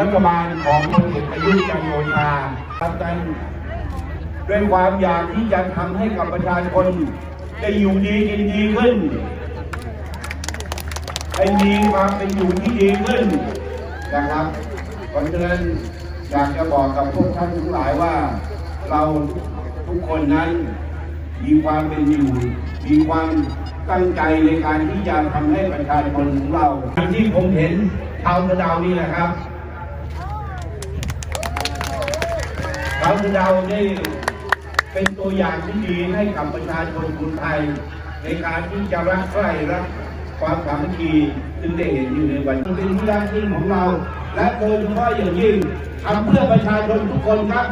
รัฐบาลของพลเอกประยุทธ์จันทร์โอชาทำกันด้วยความอยากที่จะทำให้กับประชาชนได้อยู่ดีกินดีขึ้นให้มีความเป็นอยู่ที่ดีขึ้นนะครับเพราะฉะนั้นอยากจะบอกกับพวกท่านทั้งหลายว่า เราทุกคนนั้นมีความเป็นอยู่ มีความตั้งใจในการที่จะทำให้ประชาชนของเราอย่างที่ผมเห็นชาวกระดาวนี่แหละครับาวกระดาวนี่เป็นตัวอย่างที่ดีให้กับประชาชนคนไทย ในการที่จะรักใคร่รักความสามัคคีซึ่งได้เห็นอยู่ในวันนี้เป็นที่รักยิ่งของเรา และโดยเฉพาะอย่างยิ่งทำเพื่อประชาชนทุกคนครับ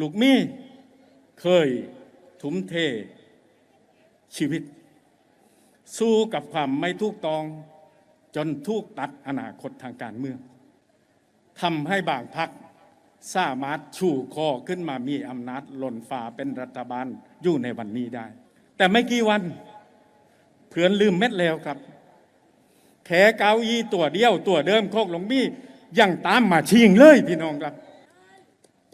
ลูกมี่เคยทุ่มเทชีวิต สู้กับความไม่ถูกต้อง จนถูกตัดอนาคตทางการเมืองทำให้บางพักสามารถชูคอขึ้นมามีอำนาจหล่นฝ่าเป็นรัฐบาลอยู่ในวันนี้ได้ แต่ไม่กี่วันเพื่อนลืมเม็ดแล้วครับแขเกาอี้ตัวเดียวตัวเดิมโคกหลวงมี่ยังตามมาชิงเลยพี่น้องครับ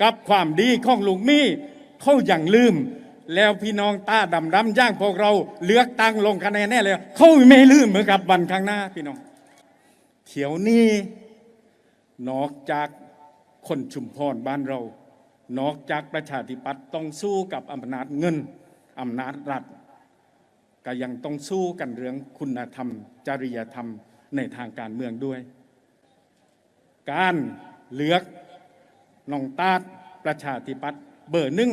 กับความดีของลุงมี่เขาอย่างลืม แล้วพี่น้องตาดำดำย่างพวกเราเลือกตั้งลงคะแนนแน่เลยเขาไม่ลืมเหมือนกับวันข้างหน้าพี่น้อง เที่ยวนี้นอกจากคนชุมพรบ้านเรา นอกจากประชาธิปัตย์ต้องสู้กับอำนาจเงินอำนาจรัฐ ก็ยังต้องสู้กันเรื่องคุณธรรม จริยธรรมในทางการเมืองด้วย การเลือกนองตาดประชาธิปัตย์เบอร์หนึ่ง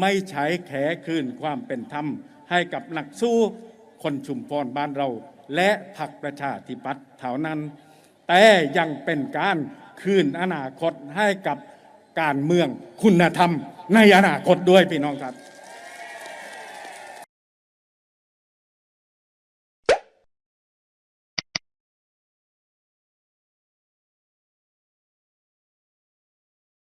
ไม่ใช้แขคืนความเป็นธรรม ให้กับนักสู้คนชุมพรบ้านเรา และพรรคประชาธิปัตย์เท่านั้น แต่ยังเป็นการคืนอนาคตให้กับการเมืองคุณธรรมในอนาคตด้วยพี่น้องครับ